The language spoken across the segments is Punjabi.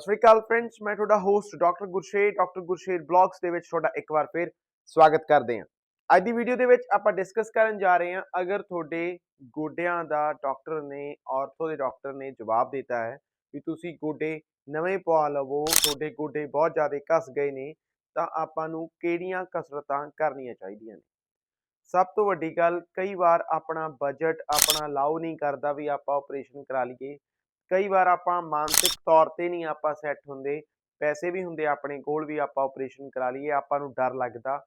ਸਤਿ ਸ਼੍ਰੀ ਅਕਾਲ ਫਰੈਂਡਸ ਮੈਂ ਤੁਹਾਡਾ host doctor Gursher doctor Gursher blogs ਦੇ ਵਿੱਚ ਤੁਹਾਡਾ ਇੱਕ ਵਾਰ ਫਿਰ ਸਵਾਗਤ ਕਰਦੇ ਹਾਂ। ਅੱਜ ਦੀ ਵੀਡੀਓ ਦੇ ਵਿੱਚ ਆਪਾਂ ਡਿਸਕਸ ਕਰਨ ਜਾ ਰਹੇ ਹਾਂ, ਅਗਰ ਤੁਹਾਡੇ ਗੋਡਿਆਂ ਦਾ ਡਾਕਟਰ ਨੇ ਆਰਥੋ ਦੇ ਡਾਕਟਰ ਨੇ ਜਵਾਬ ਦਿੱਤਾ ਹੈ ਵੀ ਤੁਸੀਂ ਗੋਡੇ ਨਵੇਂ ਪਵਾ ਲਵੋ, ਤੁਹਾਡੇ ਗੋਡੇ ਬਹੁਤ ਜ਼ਿਆਦਾ ਘਸ ਗਏ ਨੇ, ਤਾਂ ਆਪਾਂ ਨੂੰ ਕਿਹੜੀਆਂ ਕਸਰਤਾਂ ਕਰਨੀਆਂ ਚਾਹੀਦੀਆਂ ਨੇ? ਸਭ ਤੋਂ ਵੱਡੀ ਗੱਲ, ਕਈ ਵਾਰ ਆਪਣਾ ਬਜਟ ਆਪਣਾ ਅਲਾਉ ਨਹੀਂ ਕਰਦਾ ਵੀ ਆਪਾਂ ਆਪਰੇਸ਼ਨ ਕਰਾ ਲਈਏ ਕਈ ਵਾਰ ਆਪਾਂ ਮਾਨਸਿਕ ਤੌਰ ਤੇ ਨਹੀਂ ਆਪਾਂ ਸੈੱਟ ਹੁੰਦੇ, ਪੈਸੇ ਵੀ ਹੁੰਦੇ ਆਪਣੇ ਕੋਲ ਵੀ ਆਪਾਂ ਆਪਰੇਸ਼ਨ ਕਰਾ ਲਈਏ, ਆਪਾਂ ਨੂੰ ਡਰ ਲੱਗਦਾ।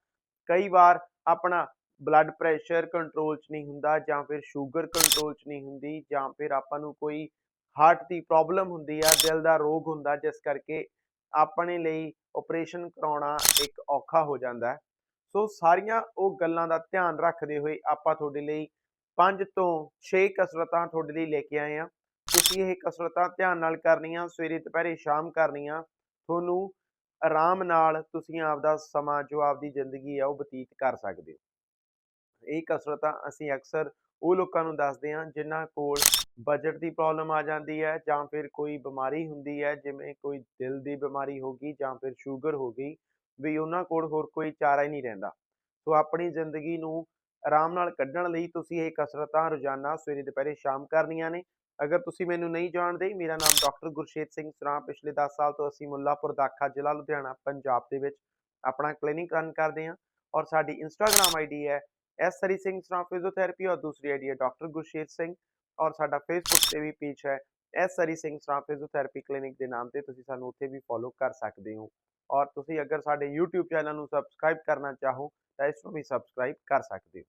ਕਈ ਵਾਰ ਆਪਣਾ ਬਲੱਡ ਪ੍ਰੈਸ਼ਰ ਕੰਟਰੋਲ 'ਚ ਨਹੀਂ ਹੁੰਦਾ ਜਾਂ ਫਿਰ ਸ਼ੂਗਰ ਕੰਟਰੋਲ 'ਚ ਨਹੀਂ ਹੁੰਦੀ ਜਾਂ ਫਿਰ ਆਪਾਂ ਨੂੰ ਕੋਈ ਹਾਰਟ ਦੀ ਪ੍ਰੋਬਲਮ ਹੁੰਦੀ ਆ, ਦਿਲ ਦਾ ਰੋਗ ਹੁੰਦਾ ਜਿਸ ਕਰਕੇ ਆਪਣੇ ਲਈ ਆਪਰੇਸ਼ਨ ਕਰਾਉਣਾ ਇੱਕ ਔਖਾ ਹੋ ਜਾਂਦਾ ਸੋ ਸਾਰੀਆਂ ਉਹ ਗੱਲਾਂ ਦਾ ਧਿਆਨ ਰੱਖਦੇ ਹੋਏ ਆਪਾਂ ਤੁਹਾਡੇ ਲਈ 5 ਤੋਂ 6 ਕਸਰਤਾਂ ਤੁਹਾਡੇ ਲਈ ਲੈ ਕੇ ਆਏ ਹਾਂ। ਤੁਸੀਂ ਇਹ ਕਸਰਤਾਂ ਧਿਆਨ ਨਾਲ ਕਰਨੀਆਂ, ਸਵੇਰੇ, ਦੁਪਹਿਰੇ, ਸ਼ਾਮ ਕਰਨੀਆਂ, ਤੁਹਾਨੂੰ ਆਰਾਮ ਨਾਲ ਤੁਸੀਂ ਆਪਦਾ ਸਮਾਂ, ਜੋ ਆਪਦੀ ਜ਼ਿੰਦਗੀ ਆ, ਉਹ ਬਤੀਤ ਕਰ ਸਕਦੇ ਹੋ। ਇਹ ਕਸਰਤਾਂ ਅਸੀਂ ਅਕਸਰ ਉਹ ਲੋਕਾਂ ਨੂੰ ਦੱਸਦੇ ਹਾਂ, ਜਿਨ੍ਹਾਂ ਕੋਲ ਬਜਟ ਦੀ ਪ੍ਰੋਬਲਮ ਆ ਜਾਂਦੀ ਹੈ ਜਾਂ ਫਿਰ ਕੋਈ ਬਿਮਾਰੀ ਹੁੰਦੀ ਹੈ, ਜਿਵੇਂ ਕੋਈ ਦਿਲ ਦੀ ਬਿਮਾਰੀ ਹੋ ਗਈ ਜਾਂ ਫਿਰ ਸ਼ੂਗਰ ਹੋ ਗਈ, ਵੀ ਉਹਨਾਂ ਕੋਲ ਹੋਰ ਕੋਈ ਚਾਰਾ ਹੀ ਨਹੀਂ ਰਹਿੰਦਾ। ਸੋ ਆਪਣੀ ਜ਼ਿੰਦਗੀ ਨੂੰ ਆਰਾਮ ਨਾਲ ਕੱਢਣ ਲਈ ਤੁਸੀਂ ਇਹ ਕਸਰਤਾਂ ਰੋਜ਼ਾਨਾ ਸਵੇਰੇ, ਦੁਪਹਿਰੇ, ਸ਼ਾਮ ਕਰਨੀਆਂ ਨੇ। ਅਗਰ ਤੁਸੀਂ ਮੈਨੂੰ ਨਹੀਂ ਜਾਣਦੇ, ਮੇਰਾ ਨਾਮ ਡਾਕਟਰ ਗੁਰਸ਼ੇਤ ਸਿੰਘ ਸਰਾਂ ਪਿਛਲੇ 10 ਸਾਲ ਤੋਂ ਅਸੀਂ ਮੁੱਲਾਪੁਰ ਦਾਖਾ ਜ਼ਿਲ੍ਹਾ ਲੁਧਿਆਣਾ, ਪੰਜਾਬ ਦੇ ਵਿੱਚ ਆਪਣਾ ਕਲੀਨਿਕ ਰਨ ਕਰਦੇ ਹਾਂ ਔਰ ਸਾਡੀ ਇੰਸਟਾਗ੍ਰam ਆਈਡੀ ਹੈ ਐਸ ਸਰੀ ਸਿੰਘ ਸਰਾਂ ਫਿਜ਼ੀਓਥੈਰੇਪੀ ਔਰ ਦੂਸਰੀ ਆਈਡੀ ਹੈ ਡਾਕਟਰ ਗੁਰਸ਼ੇਤ ਸਿੰਘ ਔਰ ਸਾਡਾ ਫੇਸਬੁੱਕ ਤੇ ਵੀ ਪੇਜ ਹੈ S Sri Singh Sran physiotherapy clinic ਦੇ ਨਾਮ ਤੇ ਤੁਸੀਂ ਸਾਨੂੰ ਉੱਥੇ ਵੀ ਫੋਲੋ ਕਰ ਸਕਦੇ ਹੋ ਔਰ ਤੁਸੀਂ ਅਗਰ ਸਾਡੇ YouTube ਚੈਨਲ ਨੂੰ ਸਬਸਕ੍ਰਾਈਬ ਕਰਨਾ ਚਾਹੋ ਤਾਂ ਇਸ ਨੂੰ ਵੀ ਸਬਸਕ੍ਰਾਈਬ ਕਰ ਸਕਦੇ ਹੋ।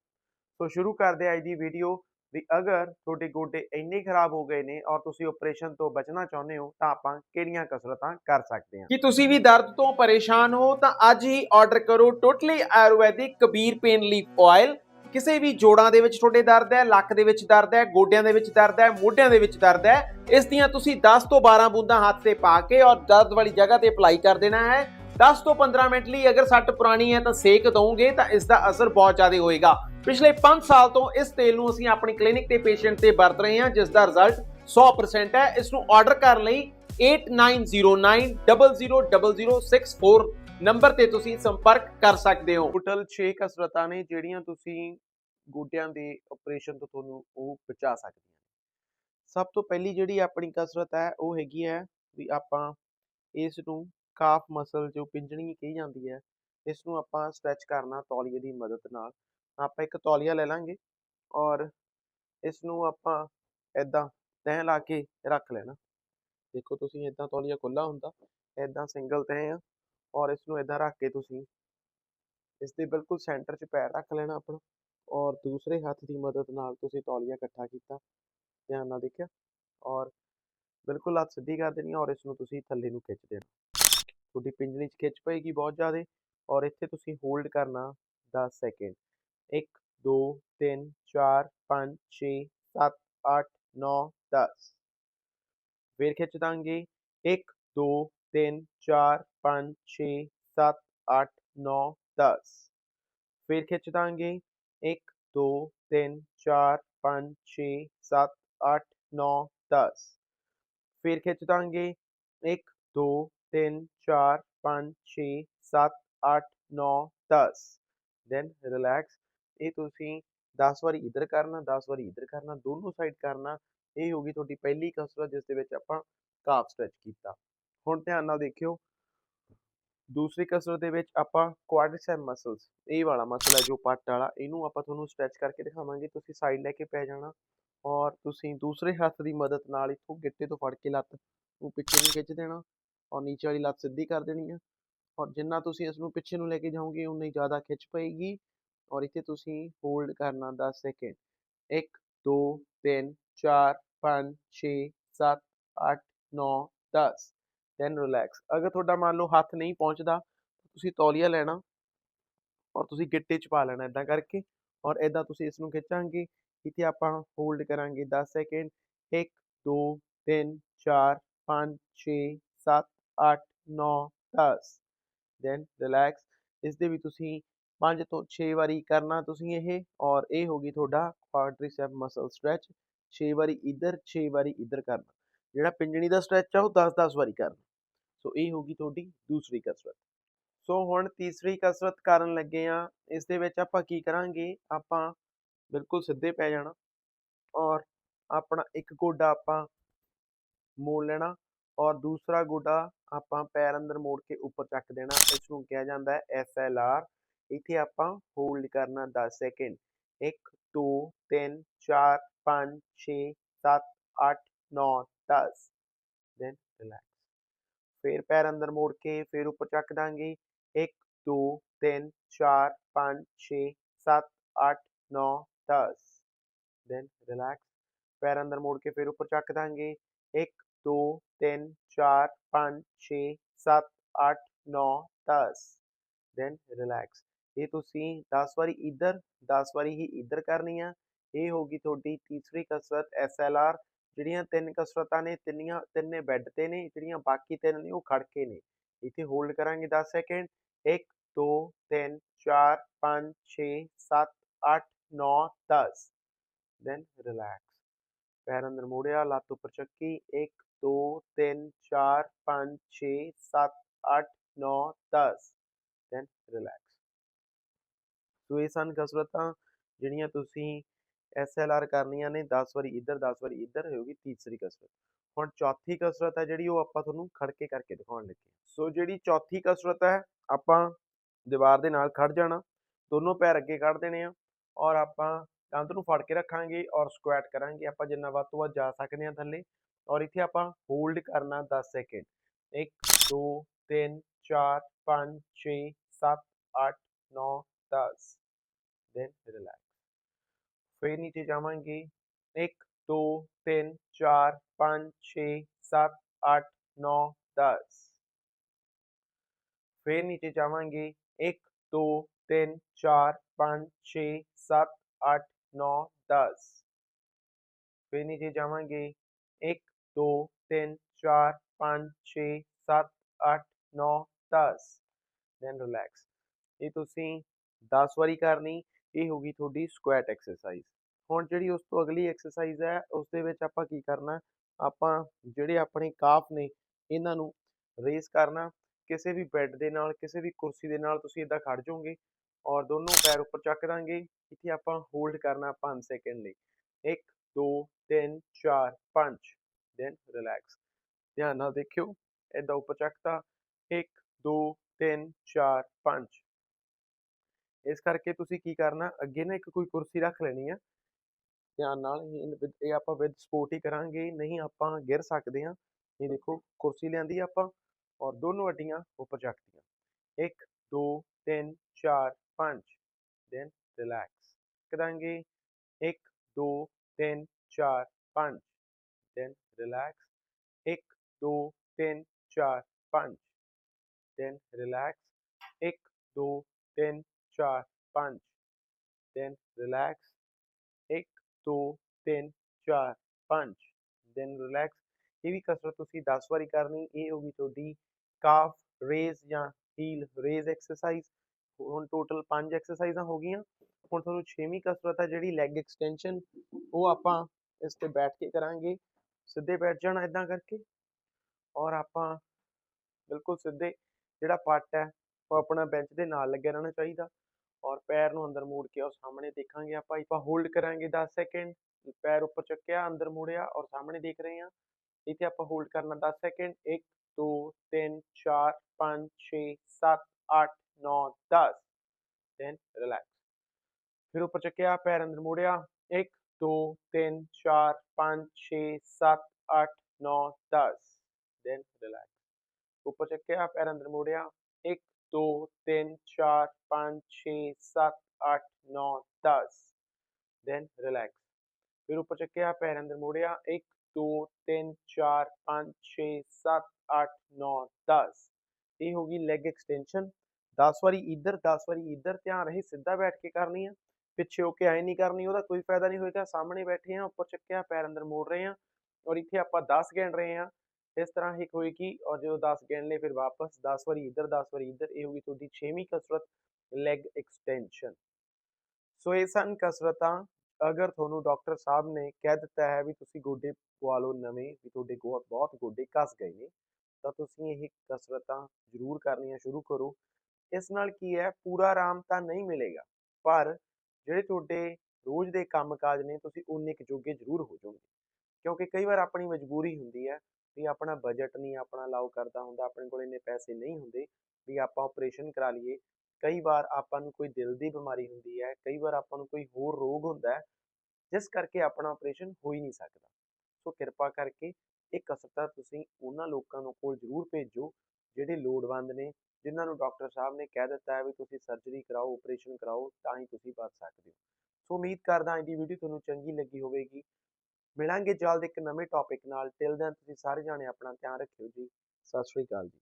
ਸੋ ਸ਼ੁਰੂ ਕਰਦੇ ਹਾਂ ਅੱਜ ਦੀ ਵੀਡੀਓ ਵੀ ਅਗਰ ਤੁਹਾਡੇ ਗੋਡੇ ਇੰਨੇ ਖਰਾਬ ਹੋ ਗਏ ਨੇ ਔਰ ਤੁਸੀਂ ਆਪਰੇਸ਼ਨ ਤੋਂ ਬਚਣਾ ਚਾਹੁੰਦੇ ਹੋ, ਤਾਂ ਆਪਾਂ ਕਿਹੜੀਆਂ ਕਸਰਤਾਂ ਕਰ ਸਕਦੇ ਹਾਂ? ਕਿ ਤੁਸੀਂ ਵੀ ਦਰਦ ਤੋਂ ਪਰੇਸ਼ਾਨ ਹੋ, ਤਾਂ ਅੱਜ ਹੀ ਆਰਡਰ ਕਰੋ totally Ayurvedic Kabir pain leaf oil ਕਿਸੇ ਵੀ ਜੋੜਾਂ ਦੇ ਵਿੱਚ ਤੁਹਾਡੇ ਦਰਦ ਹੈ, ਲੱਕ ਦੇ ਵਿੱਚ ਦਰਦ ਹੈ, ਗੋਡਿਆਂ ਦੇ ਵਿੱਚ ਦਰਦ ਹੈ, ਮੋਢਿਆਂ ਦੇ ਵਿੱਚ ਦਰਦ ਹੈ, ਇਸ ਦੀਆਂ ਤੁਸੀਂ 10 ਤੋਂ 12 ਬੂੰਦਾਂ ਹੱਥ ਤੇ ਪਾ ਕੇ ਔਰ ਦਰਦ ਵਾਲੀ ਜਗ੍ਹਾ ਤੇ ਅਪਲਾਈ ਕਰ ਦੇਣਾ ਹੈ। 10 ਤੋਂ 15 ਮਿੰਟ ਲਈ ਅਗਰ ਸੱਟ ਪੁਰਾਣੀ ਹੈ ਤਾਂ ਸੇਕ ਦਵੋਗੇ ਤਾਂ ਇਸ ਦਾ ਅਸਰ ਬਹੁਤ ਜ਼ਿਆਦਾ ਹੋਏਗਾ। ਪਿਛਲੇ 5 ਸਾਲ ਤੋਂ ਇਸ ਤੇਲ ਨੂੰ ਅਸੀਂ ਆਪਣੀ ਕਲੀਨਿਕ ਤੇ ਪੇਸ਼ੈਂਟ ਤੇ ਵਰਤ ਰਹੇ ਹਾਂ, ਜਿਸ ਦਾ ਰਿਜ਼ਲਟ 100% ਹੈ। ਇਸ ਨੂੰ ਆਰਡਰ ਕਰਨ ਲਈ 8909000064 ਨੰਬਰ ਤੇ ਤੁਸੀਂ ਸੰਪਰਕ ਕਰ ਸਕਦੇ ਹੋ। ਟੋਟਲ 6 ਕਸਰਤਾਂ ਨੇ ਜਿਹੜੀਆਂ ਤੁਸੀਂ ਗੋਡਿਆਂ ਦੇ ਆਪਰੇਸ਼ਨ ਤੋਂ ਤੁਹਾਨੂੰ ਉਹ ਬਚਾ ਸਕਦੀਆਂ ਨੇ। ਸਭ ਤੋਂ ਪਹਿਲੀ ਜਿਹੜੀ ਆਪਣੀ ਕਸਰਤ ਹੈ, ਉਹ ਹੈਗੀ ਹੈ ਵੀ ਆਪਾਂ ਇਸ ਨੂੰ ਕਾਫ ਮਸਲ ਜੋ ਪਿੰਜਣੀ ਕਹੀ ਜਾਂਦੀ ਹੈ, ਇਸ ਨੂੰ ਆਪਾਂ ਸਟ੍ਰੈਚ ਕਰਨਾ, ਤੌਲੀਏ ਦੀ ਮਦਦ ਨਾਲ। ਆਪਾਂ ਇੱਕ ਤੌਲੀਆ ਲੈ ਲਾਂਗੇ ਔਰ ਇਸ ਨੂੰ ਆਪਾਂ ਐਦਾਂ ਤਹਿ ਲਾ ਕੇ ਰੱਖ ਲੈਣਾ। ਦੇਖੋ ਤੁਸੀਂ ਐਦਾਂ ਤੌਲੀਆ ਖੁੱਲਾ ਹੁੰਦਾ ਐਦਾਂ ਸਿੰਗਲ ਤਹਿ ਆ ਔਰ ਇਸ ਨੂੰ ਐਦਾਂ ਰੱਖ ਕੇ ਤੁਸੀਂ ਇਸ ਦੇ ਬਿਲਕੁਲ ਸੈਂਟਰ 'ਚ ਪੈਰ ਰੱਖ ਲੈਣਾ ਆਪਣਾ ਔਰ ਦੂਸਰੇ ਹੱਥ ਦੀ ਮਦਦ ਨਾਲ ਤੁਸੀਂ ਤੌਲੀਆ ਇਕੱਠਾ ਕੀਤਾ, ਧਿਆਨ ਨਾਲ ਦੇਖਿਆ ਔਰ ਬਿਲਕੁਲ ਹੱਥ ਸਿੱਧੀ ਕਰ ਦੇਣੀ ਔਰ ਇਸ ਨੂੰ ਤੁਸੀਂ ਥੱਲੇ ਨੂੰ ਖਿੱਚ ਦੇਣਾ। ਤੁਹਾਡੀ ਪਿੰਜਣੀ 'ਚ ਖਿੱਚ ਪਏਗੀ ਬਹੁਤ ਜ਼ਿਆਦਾ ਔਰ ਇੱਥੇ ਤੁਸੀਂ ਹੋਲਡ ਕਰਨਾ 10 ਸੈਕਿੰਡ। 1 2 3 4 5 6 7 8 9 10 ਫਿਰ ਖਿੱਚ ਦਾਂਗੇ 1 2 3 4 5 6 7 8 9 10 ਫਿਰ ਖਿੱਚ ਦਾਂਗੇ 1 2 3 4 5 6 7 8 9 10 ਫਿਰ ਖਿੱਚ ਦਾਂਗੇ 1 2 3 4 5 6 7 8 9 10 ਦੈਨ ਰਿਲੈਕਸ ਇਹ ਤੁਸੀਂ 10 ਵਾਰੀ ਇੱਧਰ ਕਰਨਾ 10 ਵਾਰੀ ਇੱਧਰ ਕਰਨਾ, ਦੋਨੋਂ ਸਾਈਡ ਕਰਨਾ, ਇਹ ਹੋ ਗਈ ਤੁਹਾਡੀ ਪਹਿਲੀ ਕਸਰਤ ਜਿਸ ਦੇ ਵਿੱਚ ਆਪਾਂ ਕਾਫ ਸਟ੍ਰੈਚ ਕੀਤਾ। ਹੁਣ ਧਿਆਨ ਨਾਲ ਦੇਖਿਓ। ਦੂਸਰੀ ਕਸਰਤ ਦੇ ਵਿੱਚ ਆਪਾਂ ਕੁਆਡ੍ਰਿਸੈਪ ਮਸਲਸ ਇਹ ਵਾਲਾ ਮਸਲ ਹੈ ਜੋ ਪੱਟ ਵਾਲਾ, ਇਹਨੂੰ ਆਪਾਂ ਤੁਹਾਨੂੰ ਸਟ੍ਰੈਚ ਕਰਕੇ ਦਿਖਾਵਾਂਗੇ, ਤੁਸੀਂ ਸਾਈਡ ਲੈ ਕੇ ਪੈ ਜਾਣਾ ਔਰ ਤੁਸੀਂ ਦੂਸਰੇ ਹੱਥ ਦੀ ਮਦਦ ਨਾਲ ਇੱਥੋਂ ਗਿੱਟੇ ਤੋਂ ਫੜ ਕੇ ਲੱਤ ਨੂੰ ਪਿੱਛੇ ਨੂੰ ਖਿੱਚ ਦੇਣਾ ਔਰ ਨੀਚੇ ਵਾਲੀ ਲੱਤ ਸਿੱਧੀ ਕਰ ਦੇਣੀ ਹੈ ਔਰ ਜਿੰਨਾ ਤੁਸੀਂ ਇਸ ਨੂੰ ਪਿੱਛੇ ਨੂੰ ਲੈ ਕੇ ਜਾਓਗੇ, ਉਨੀ ਜ਼ਿਆਦਾ ਖਿੱਚ ਪਏਗੀ। ਔਰ ਇੱਥੇ ਤੁਸੀਂ ਹੋਲਡ ਕਰਨਾ 10 ਸੈਕਿੰਡ 1 2 3 4 5 6 7 8 9 10 ਦੈਨ ਰਿਲੈਕਸ ਅਗਰ ਤੁਹਾਡਾ ਮੰਨ ਲਓ ਹੱਥ ਨਹੀਂ ਪਹੁੰਚਦਾ, ਤੁਸੀਂ ਤੌਲੀਆ ਲੈਣਾ ਔਰ ਤੁਸੀਂ ਗਿੱਟੇ 'ਚ ਪਾ ਲੈਣਾ ਇਦਾਂ ਕਰਕੇ ਔਰ ਇਦਾਂ ਤੁਸੀਂ ਇਸ ਨੂੰ ਖਿੱਚਾਂਗੇ। ਇੱਥੇ ਆਪਾਂ ਹੋਲਡ ਕਰਾਂਗੇ 10 ਸੈਕਿੰਡ 1 2 3 4 5 6 7 8 9 10 ਦੈਨ ਰਿਲੈਕਸ ਇਸ ਦੇ ਵੀ ਤੁਸੀਂ 5 ਤੋਂ 6 ਵਾਰੀ ਕਰਨਾ ਤੁਸੀਂ ਇਹ, ਔਰ ਇਹ ਹੋ ਗਈ ਤੁਹਾਡਾ ਕੁਆਡ੍ਰਿਸੈਪ ਮਸਲ ਸਟ੍ਰੈਚ 6 ਵਾਰੀ ਇੱਧਰ 6 ਵਾਰੀ ਇੱਧਰ ਕਰਨਾ। ਜਿਹੜਾ ਪਿੰਜਣੀ ਦਾ ਸਟ੍ਰੈਚ ਆ, ਉਹ 10-10 ਵਾਰੀ ਕਰਨਾ। ਸੋ ਇਹ ਹੋ ਗਈ ਤੁਹਾਡੀ ਦੂਸਰੀ ਕਸਰਤ। ਸੋ ਹੁਣ ਤੀਸਰੀ ਕਸਰਤ ਕਰਨ ਲੱਗੇ ਆ। ਇਸ ਦੇ ਵਿੱਚ ਆਪਾਂ ਕੀ ਕਰਾਂਗੇ? ਆਪਾਂ ਬਿਲਕੁਲ ਸਿੱਧੇ ਪੈ ਜਾਣਾ, ਔਰ ਆਪਣਾ ਇੱਕ ਗੋਡਾ ਆਪਾਂ ਮੋੜ ਲੈਣਾ, ਔਰ ਦੂਸਰਾ ਗੋਡਾ ਆਪਾਂ ਪੈਰ ਅੰਦਰ ਮੋੜ ਕੇ ਉੱਪਰ ਚੱਕ ਦੇਣਾ। ਇਸ ਨੂੰ ਕਿਹਾ ਜਾਂਦਾ ਹੈ ਐਸ ਐਲ ਆਰ। ਇੱਥੇ ਆਪਾਂ ਹੋਲਡ ਕਰਨਾ 10 ਸੈਕਿੰਡ 1 2 3 4 5 6 7 8 9 10 ਦੈਨ ਰਿਲੈਕਸ ਫਿਰ ਪੈਰ ਅੰਦਰ ਮੋੜ ਕੇ ਫਿਰ ਉੱਪਰ ਚੱਕ ਦਾਂਗੇ 1 2 3 4 5 6 7 8 9 10 ਦੈਨ ਰਿਲੈਕਸ ਪੈਰ ਅੰਦਰ ਮੋੜ ਕੇ ਫਿਰ ਉੱਪਰ ਚੱਕ ਦਾਂਗੇ 1 2 3 4 5 6 7 8 9 10 ਦੈਨ ਰਿਲੈਕਸ ਇਹ ਤੁਸੀਂ 10 ਵਾਰੀ ਇੱਧਰ 10 ਵਾਰੀ ਹੀ ਇੱਧਰ ਕਰਨੀ ਆ। ਇਹ ਹੋਗੀ ਤੁਹਾਡੀ ਤੀਸਰੀ ਕਸਰਤ ਐਸਐਲਆਰ ਜਿਹੜੀਆਂ ਤਿੰਨ ਕਸਰਤਾਂ ਨੇ, ਤਿੰਨੀਆਂ, ਤਿੰਨੇ ਬੈੱਡ ਤੇ ਨੇ, ਜਿਹੜੀਆਂ ਬਾਕੀ ਤਿੰਨ ਨੇ ਉਹ ਖੜ ਕੇ ਨੇ। ਇੱਥੇ ਹੋਲਡ ਕਰਾਂਗੇ 10 ਸੈਕਿੰਡ। 1 2 3 4 5 6 7 8 9 10 ਦੈਨ ਰਿਲੈਕਸ ਪੈਰ ਅੰਦਰ ਮੋੜਿਆ, ਲੱਤ ਉੱਪਰ ਚੱਕੀ। 1 2 3 4 5 6 7 8 9 10 ਦੈਨ ਰਿਲੈਕਸ ਸੋ ਇਹ ਸਨ ਕਸਰਤਾਂ ਜਿਹੜੀਆਂ ਤੁਸੀਂ ਐਸਐਲਆਰ ਕਰਨੀਆਂ ਨੇ 10 ਵਾਰੀ ਇੱਧਰ 10 ਵਾਰੀ ਇੱਧਰ ਹੋਊਗੀ ਤੀਸਰੀ ਕਸਰਤ। ਹੁਣ ਚੌਥੀ ਕਸਰਤ ਹੈ ਜਿਹੜੀ ਉਹ ਆਪਾਂ ਤੁਹਾਨੂੰ ਖੜ ਕੇ ਕਰਕੇ ਦਿਖਾਉਣ ਲੱਗੇ ਸੋ ਜਿਹੜੀ ਚੌਥੀ ਕਸਰਤ ਹੈ, ਆਪਾਂ ਦੀਵਾਰ ਦੇ ਨਾਲ ਖੜ ਜਾਣਾ, ਦੋਨੋਂ ਪੈਰ ਅੱਗੇ ਕੱਢ ਦੇਣੇ ਆ ਔਰ ਆਪਾਂ ਕੰਧ ਨੂੰ ਫੜ ਕੇ ਰੱਖਾਂਗੇ ਔਰ ਸਕੁਐਟ ਕਰਾਂਗੇ। ਆਪਾਂ ਜਿੰਨਾ ਵੱਧ ਤੋਂ ਵੱਧ ਜਾ ਸਕਦੇ ਹਾਂ ਥੱਲੇ ਔਰ ਇੱਥੇ ਆਪਾਂ ਹੋਲਡ ਕਰਨਾ 10 ਸੈਕਿੰਡ। 1 2 3 4 5 6 7 8 9 10 ਦੈਨ ਰਿਲੈਕਸ ਫਿਰ ਨੀਚੇ ਜਾਵਾਂਗੇ 1 2 3 4 5 6 7 8 9 10 ਫਿਰ ਨੀਚੇ ਜਾਵਾਂਗੇ 1 2 3 4 5 6 7 8 9 10 ਫਿਰ ਨੀਚੇ ਜਾਵਾਂਗੇ 1 2 3 4 5 6 7 8 9 10 ਦੈਨ ਰਿਲੈਕਸ ਇਹ ਤੁਸੀਂ 10 ਵਾਰੀ ਕਰਨੀ ਇਹ ਹੋ ਗਈ ਤੁਹਾਡੀ ਸਕੁਐਟ ਐਕਸਰਸਾਈਜ਼ ਹੁਣ ਜਿਹੜੀ ਉਸ ਤੋਂ ਅਗਲੀ ਐਕਸਰਸਾਈਜ਼ ਹੈ, ਉਸ ਦੇ ਵਿੱਚ ਆਪਾਂ ਕੀ ਕਰਨਾ, ਆਪਾਂ ਜਿਹੜੇ ਆਪਣੇ ਕਾਫ ਨੇ, ਇਹਨਾਂ ਨੂੰ ਰੇਸ ਕਰਨਾ। ਕਿਸੇ ਵੀ ਬੈੱਡ ਦੇ ਨਾਲ, ਕਿਸੇ ਵੀ ਕੁਰਸੀ ਦੇ ਨਾਲ ਤੁਸੀਂ ਇਦਾਂ ਖੜ ਜਾਓਗੇ ਔਰ ਦੋਨੋਂ ਪੈਰ ਉੱਪਰ ਚੱਕ ਦਾਂਗੇ। ਇੱਥੇ ਆਪਾਂ ਹੋਲਡ ਕਰਨਾ 5 ਸੈਕਿੰਡ ਲਈ। 1 2 3 4 5 ਦੈਨ ਰਿਲੈਕਸ ਧਿਆਨ ਨਾਲ ਦੇਖਿਓ ਇਦਾਂ ਉੱਪਰ ਚੱਕਤਾ। 1 2 3 4 5 ਇਸ ਕਰਕੇ ਤੁਸੀਂ ਕੀ ਕਰਨਾ ਅੱਗੇ ਨਾ ਇੱਕ ਕੋਈ ਕੁਰਸੀ ਰੱਖ ਲੈਣੀ ਆ। ਧਿਆਨ ਨਾਲ ਇਹ ਆਪਾਂ ਵਿਦ ਸਪੋਰਟ ਹੀ ਕਰਾਂਗੇ ਨਹੀਂ ਆਪਾਂ ਗਿਰ ਸਕਦੇ ਹਾਂ। ਇਹ ਦੇਖੋ ਕੁਰਸੀ ਲਿਆਂਦੀ ਆਪਾਂ ਔਰ ਦੋਨੋਂ ਅੱਡੀਆਂ ਉੱਪਰ ਚੱਕਦੀਆਂ 1 2 3 4 5 ਦੈਨ ਰਿਲੈਕਸ ਕਰਾਂਗੇ 1 2 3 4 5 then relax 1 2 3 4 5 then relax 1 2 3 4 5 then relax 1 2 3 4 5 then relax ਇਹ ਵੀ ਕਸਰਤ ਤੁਸੀਂ 10 ਵਾਰੀ ਕਰਨੀ, ਇਹ ਹੋ ਗਈ ਤੁਹਾਡੀ ਕਾਫ ਰੇਜ਼ ਜਾਂ ਹੀਲ ਰੇਜ਼ ਐਕਸਰਸਾਈਜ਼ ਹੁਣ ਟੋਟਲ 5 ਐਕਸਰਸਾਈਜ਼ਾਂ ਹੋ ਗਈਆਂ, ਹੁਣ ਤੁਹਾਨੂੰ 6ਵੀਂ ਕਸਰਤ ਹੈ ਜਿਹੜੀ ਲੈਗ ਐਕਸਟੈਂਸ਼ਨ ਉਹ ਆਪਾਂ ਇਸ ਤੇ ਬੈਠ ਕੇ ਕਰਾਂਗੇ, ਸਿੱਧੇ ਬੈਠ ਜਾਣਾ ਇਦਾਂ ਕਰਕੇ, ਔਰ ਆਪਾਂ ਬਿਲਕੁਲ ਸਿੱਧੇ, ਜਿਹੜਾ ਪੱਟ ਹੈ, ਉਹ ਆਪਣਾ ਬੈਂਚ ਦੇ ਨਾਲ ਲੱਗਿਆ ਰਹਿਣਾ ਚਾਹੀਦਾ ਔਰ ਪੈਰ ਨੂੰ ਅੰਦਰ ਮੋੜ ਕੇ ਔਰ ਸਾਹਮਣੇ ਦੇਖਾਂਗੇ ਆਪਾਂ ਆਪਾਂ ਹੋਲਡ ਕਰਾਂਗੇ 10 ਸੈਕਿੰਡ ਪੈਰ ਉੱਪਰ ਚੱਕਿਆ ਅੰਦਰ ਮੋੜਿਆ ਔਰ ਸਾਹਮਣੇ ਦੇਖ ਰਹੇ ਹਾਂ ਇੱਥੇ ਆਪਾਂ ਹੋਲਡ ਕਰਨਾ 10 ਸੈਕਿੰਡ 1 2 3 4 5 6 7 8 9 10 ਦੈਨ ਰਿਲੈਕਸ ਫਿਰ ਉੱਪਰ ਚੱਕਿਆ ਪੈਰ ਅੰਦਰ ਮੋੜਿਆ 1 2 3 4 5 6 7 8 9 10 ਦੈਨ ਰਿਲੈਕਸ ਉੱਪਰ ਚੱਕਿਆ ਪੈਰ ਅੰਦਰ ਮੋੜਿਆ 1 2 3 4 5 6 7 8 9 10 ਦੈਨ ਰਿਲੈਕਸ ਫਿਰ ਉੱਪਰ ਚੱਕਿਆ ਪੈਰ ਅੰਦਰ ਮੋੜਿਆ 1 2 3 4 5 6 7 8 9 10 ਇਹ ਹੋ ਗਈ ਲੈਗ ਐਕਸਟੈਂਸ਼ਨ 10 ਵਾਰੀ ਇੱਧਰ 10 ਵਾਰੀ ਇੱਧਰ ਧਿਆਨ ਰਹੇ ਸਿੱਧਾ ਬੈਠ ਕੇ ਕਰਨੀ ਆ ਪਿੱਛੇ ਹੋ ਕੇ ਐ ਨਹੀਂ ਕਰਨੀ ਉਹਦਾ ਕੋਈ ਫਾਇਦਾ ਨਹੀਂ ਹੋਏਗਾ ਸਾਹਮਣੇ ਬੈਠੇ ਆ ਉੱਪਰ ਚੱਕਿਆ ਪੈਰ ਅੰਦਰ ਮੋੜ ਰਹੇ ਆ ਔਰ ਇੱਥੇ ਆਪਾਂ 10 ਗਿਣ ਰਹੇ ਆ ਇਸ ਤਰ੍ਹਾਂ ਹੀ ਹੋਏਗੀ ਔਰ ਜਦੋਂ 10 ਗਿਣ ਲਏ ਫਿਰ ਵਾਪਸ 10 ਵਾਰੀ ਇੱਧਰ 10 ਵਾਰੀ ਇੱਧਰ, ਇਹ ਹੋਗੀ ਤੁਹਾਡੀ 6ਵੀਂ ਕਸਰਤ ਲੈਗ ਐਕਸਟੈਂਸ਼ਨ ਸੋ ਇਹ ਸਨ ਕਸਰਤਾਂ। ਅਗਰ ਤੁਹਾਨੂੰ ਡਾਕਟਰ ਸਾਹਿਬ ਨੇ ਕਹਿ ਦਿੱਤਾ ਹੈ ਵੀ ਤੁਸੀਂ ਗੋਡੇ ਪਵਾ ਲਓ ਨਵੇਂ, ਵੀ ਤੁਹਾਡੇ ਗੋ ਬਹੁਤ ਗੋਡੇ ਘਸ ਗਏ ਨੇ, ਤਾਂ ਤੁਸੀਂ ਇਹ ਕਸਰਤਾਂ ਜ਼ਰੂਰ ਕਰਨੀਆਂ ਸ਼ੁਰੂ ਕਰੋ। ਇਸ ਨਾਲ ਕੀ ਹੈ, ਪੂਰਾ ਆਰਾਮ ਤਾਂ ਨਹੀਂ ਮਿਲੇਗਾ, ਪਰ ਜਿਹੜੇ ਤੁਹਾਡੇ ਰੋਜ਼ ਦੇ ਕੰਮਕਾਜ ਨੇ, ਤੁਸੀਂ ਉਨੇ ਕੁ ਜੋਗੇ ਜ਼ਰੂਰ ਹੋ ਜਾਓਗੇ। ਕਿਉਂਕਿ ਕਈ ਵਾਰ ਆਪਣੀ ਮਜਬੂਰੀ ਹੁੰਦੀ ਹੈ ਵੀ ਆਪਣਾ ਬਜਟ ਨਹੀਂ ਆਪਣਾ ਅਲਾਉ ਕਰਦਾ ਹੁੰਦਾ, ਆਪਣੇ ਕੋਲ ਇੰਨੇ ਪੈਸੇ ਨਹੀਂ ਹੁੰਦੇ, ਵੀ ਆਪਾਂ ਆਪਰੇਸ਼ਨ ਕਰਾ ਲਈਏ। ਕਈ ਵਾਰ ਆਪਾਂ ਨੂੰ ਕੋਈ ਦਿਲ ਦੀ ਬਿਮਾਰੀ ਹੁੰਦੀ ਹੈ, ਕਈ ਵਾਰ ਆਪਾਂ ਨੂੰ ਕੋਈ ਹੋਰ ਰੋਗ ਹੁੰਦਾ ਹੈ, ਜਿਸ ਕਰਕੇ ਆਪਣਾ ਆਪਰੇਸ਼ਨ ਹੋ ਹੀ ਨਹੀਂ ਸਕਦਾ। ਸੋ ਕਿਰਪਾ ਕਰਕੇ ਇਹ ਕਸਰਤਾਂ ਤੁਸੀਂ ਉਹਨਾਂ ਲੋਕਾਂ ਨੂੰ ਕੋਲ ਜ਼ਰੂਰ ਭੇਜੋ, ਜਿਹੜੇ ਲੋੜਵੰਦ ਨੇ, ਜਿਨ੍ਹਾਂ ਨੂੰ ਡਾਕਟਰ ਸਾਹਿਬ ਨੇ ਕਹਿ ਦਿੱਤਾ ਹੈ ਵੀ ਤੁਸੀਂ ਸਰਜਰੀ ਕਰਾਓ ਆਪਰੇਸ਼ਨ ਕਰਾਓ, ਤਾਂ ਹੀ ਤੁਸੀਂ ਬਚ ਸਕਦੇ ਹੋ। ਸੋ ਉਮੀਦ ਕਰਦਾ ਅੱਜ ਦੀ ਵੀਡੀਓ ਤੁਹਾਨੂੰ ਚੰਗੀ ਲੱਗੀ ਹੋਵੇਗੀ। ਮਿਲਾਂਗੇ ਜਲਦ ਇੱਕ ਨਵੇਂ ਟੌਪਿਕ ਨਾਲ। ਟਿਲ ਦੈਨ ਤੁਸੀਂ ਸਾਰੇ ਜਾਣੇ ਆਪਣਾ ਧਿਆਨ ਰੱਖਿਓ ਜੀ। ਸਤਿ ਸ਼੍ਰੀ ਅਕਾਲ ਜੀ।